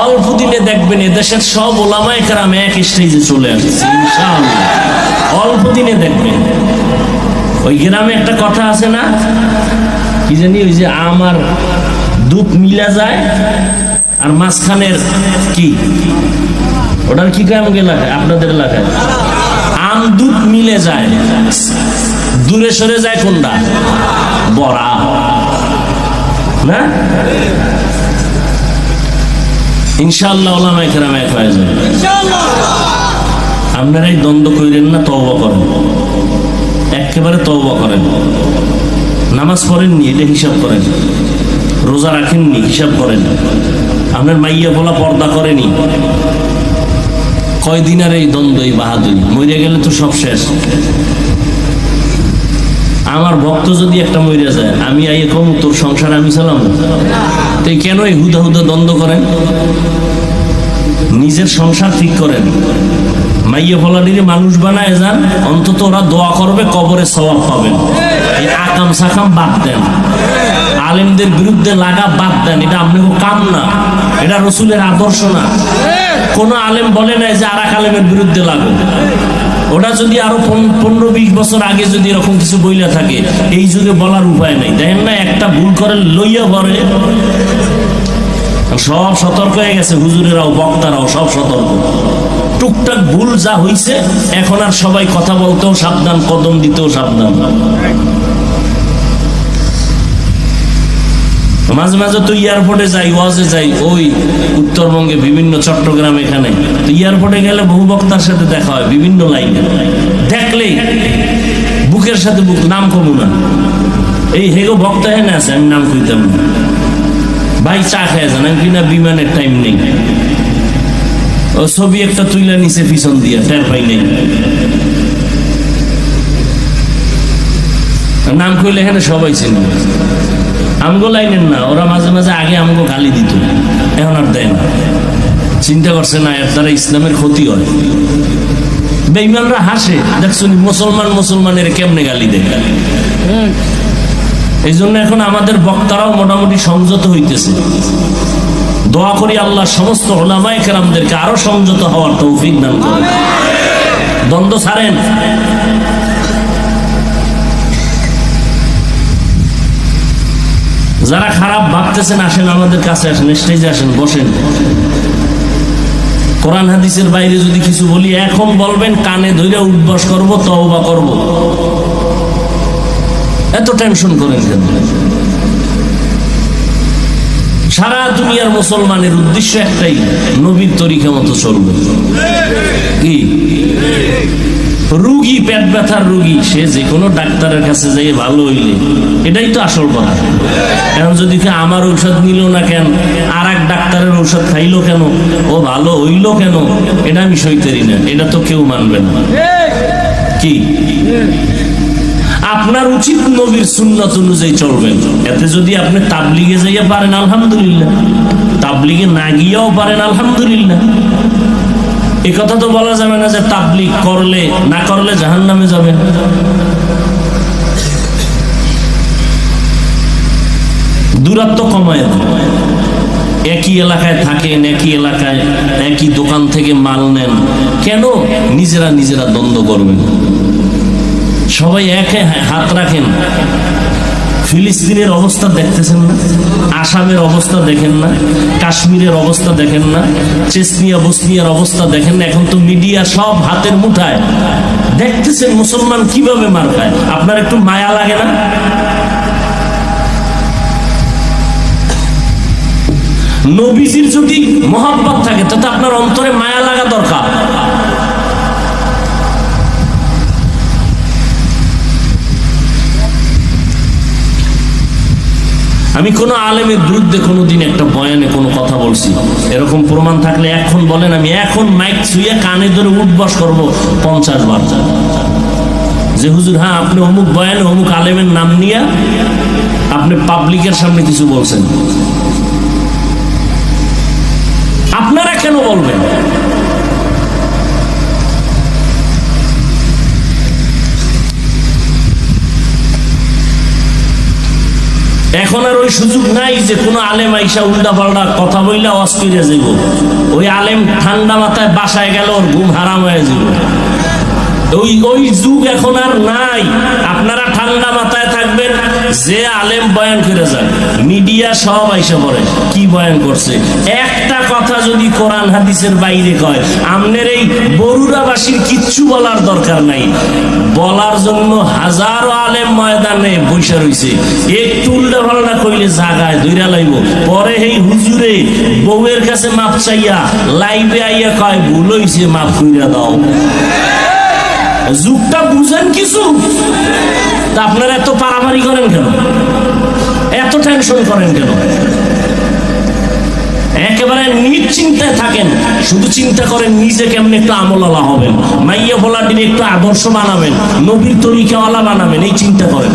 অল্প দিনে দেখবেন এদেশের সব ওলামায় কেরাম এক স্টেজে চলে আসছে অল্প দিনে দেখবেন। ওই গ্রামে একটা কথা আছে না? কি জানি, ওই যে আমার দুধ মিলা যায় আর মাঝখানের কি? ওটার কি কয় এলাকায়? আপনাদের এলাকায়? আম দুধ মিলে যায়। দূরে সরে যায় কোনটা? বড়া। না? ইনশাআল্লাহ ওলামায়ে কেরাম এক যাবে। আপনারা এই দ্বন্দ্ব কইরেন না, তওবা করেন। একেবারে তওবা করেন। নামাজ পড়েননি, এটা হিসাব করেন। রোজা রাখেননি, হিসাব করেন। আপনার মাইয়া বলা পর্দা করেনি। কয়দিন আর এই দ্বন্দ্ব, এই বাহাদুরি? মরে গেলে তো সব শেষ। আমার ভক্ত যদি একটা মরে যায়, আমি আইয়ে কম, তোর সংসার আমি চালাম। তো কেন এই হুদা হুদা দ্বন্দ্ব করেন? নিজের সংসার ঠিক করেন। মাইয়া ফলাডিরে মানুষ বানায় যান, অন্তত ওরা দোয়া করবে, কবরে সবাব পাবেন। এই আকাম সাকাম বাদ দেন। আলেমদের বিরুদ্ধে লাগা বাদ দেন। এটা আপনি কাম না। এটা রসুলের আদর্শ না। কোন আলেম বলে নাই যে আর এক আলেমের বিরুদ্ধে লাগো ওটা যদি আরও পন- পনেরো বিশ বছর আগে যদি এরকম কিছু বইলা থাকে, এই যুগে বলার উপায় নাই। দেখেন না, একটা ভুল করে লইয়া পরে। সব সতর্ক হয়ে গেছে হুজুরেরাও, বক্তারাও, সব সতর্ক। টুকটাক ভুল যা হইছে, এখন আর সবাই কথা বলতেও সাবধান, কদম দিতেও সাবধান। মাঝে মাঝে তো এয়ারপোর্টে যাই, ওয়াজে যাই, ওই উত্তরবঙ্গে বিভিন্ন চট্টগ্রাম এখানে। তো এয়ারপোর্টে গেলে বহু বক্তার সাথে দেখা হয়, বিভিন্ন লাইনে দেখলেই বুকের সাথে বুক, নাম কমু না। এই হেগো বক্তা হেনে আছে, আমি নাম কইতাম না। ভাই চা খেয়ে যান, আমি কিনা বিমানের টাইম নেই। ও ছবি একটা তুইলা নিচে পিছন দিয়া, টের পাই নেই। নাম কইলে এখানে সবাই চিনি। আমগো লাইনের না, ওরা মাঝে মাঝে আগে আমগো গালি দিত। এখন আর দেয় না। চিন্তা করছে না, এর দ্বারা ইসলামের ক্ষতি হয়। বেইমানরা হাসে, দেখছ মুসলমান মুসলমানের কেমনে গালি দেয়? এই জন্য এখন আমাদের বক্তারাও মোটামুটি সংযত হইতেছে। দোয়া করি আল্লাহ সমস্ত ওলামায়ে কেরামদেরকে আরও সংযত হওয়ার তৌফিক দান করেন। দ্বন্দ্ব ছাড়েন। যারা খারাপ ভাবতেছেন, আসেন আমাদের কাছে আসেন, স্টেজে আসেন, বসেন। কোরআন হাদিসের বাইরে যদি কিছু বলি, এখন বলবেন, কানে ধরে উদ্বাস করব, তওবা করব। এত টেনশন করেন কেন? সারা দুনিয়ার মুসলমানের উদ্দেশ্য একটাই, নবীর তরিকা মতো চলবে। কি? রুগী, পেট ব্যথার রুগী, সে যে কোনো ডাক্তারের কাছে যাই ভালো হইলে। এটাই তো আসল কথা। এখন যদি আমার ঔষধ নিল না কেন আর এক ডাক্তারের ঔষধ খাইলো কেন, ও ভালো হইল কেন, এটা আমি সইতেরি না, এটা তো কেউ মানবে না। কি? আপনার উচিত নবীর সুন্নত অনুযায়ী চলবেন। এতে যদি আপনি তাবলিগে যাইয়া পারেন, আলহামদুলিল্লাহ। তাবলিগে না গিয়েও পারেন, আলহামদুলিল্লাহ। এ কথা তো বলা যাবে না যে তাবলিগ করলে, না করলে জাহান নামে যাবেন দূরত্ব কমায় একই এলাকায় থাকেন, একই এলাকায় একই দোকান থেকে মাল নেন। কেন? নিজেরা নিজেরা দ্বন্দ্ব করবেন। সবাই একে হাত রাখেন। ফিলিস্তিনের অবস্থা দেখতেছেন না, আসামের অবস্থা দেখেন না, কাশ্মীরের অবস্থা দেখেন না, চেসনিয়া, বসনিয়ার অবস্থা দেখেন না। এখন তো মিডিয়া সব হাতের মুঠায়। দেখতেছেন মুসলমান কীভাবে মার খায়? আপনার একটু মায়া লাগে না? নবীজির যদি মহাব্বত থাকে, তাতে আপনার অন্তরে মায়া লাগা দরকার। আমি কোনো আলেমের বিরুদ্ধে কোনোদিন একটা বয়ানে কোনো কথা বলছি। এরকম প্রমাণ থাকলে এখন বলেন, আমি এখন মাইক ছুঁয়ে কানে ধরে উঠবাস করব পঞ্চাশ বার। যে হুজুর হ্যাঁ আপনি অমুক বয়ানে অমুক আলেমের নাম নিয়ে আপনি পাবলিকের সামনে কিছু বলছেন। আপনারা কেন বলবেন? এখন আর ওই সুযোগ নাই যে কোনো আলেম আইসা উল্টা পাল্টা কথা বললে অস্থিরে যাইব। ওই আলেম ঠান্ডা মাথায় বাসায় গেল ওর ঘুম হারাম হয়ে যাব ওই ওই যুগ এখন আর নাই। আপনারা ঠান্ডা মাথায় যে আলেম বয়ান করে যান মিডিয়া সব আইসা পড়ে, কি বয়ান করছে? একটা কথা যদি কোরআন হাদিসের বাইরে কয়, আমনের এই বরুরাবাসীর কিচ্ছু বলার দরকার নাই। বলার জন্য হাজারো আলেম ময়দানে বৈশা রইছে। একটু উল্টা পাল্টা কইলে জাগায় দইরা লাইব। পরে এই হুজুরে, বউয়ের কাছে মাপ চাইয়া লাইভে আইয়া কয়, ভুল হইছে, মাপ কইরা দাও। যুগটা বুঝেন কিছু? তা আপনারা এত পারামারি করেন কেন? এত টেনশন করেন কেন? একেবারে নিশ্চিন্তায় থাকেন। শুধু চিন্তা করেন, নিজে কেমন একটু আমলালা হবেন। মাইয়া ভোলাটির একটু আদর্শ বানাবেন, নবীর তরিকাওয়ালা বানাবেন, এই চিন্তা করেন।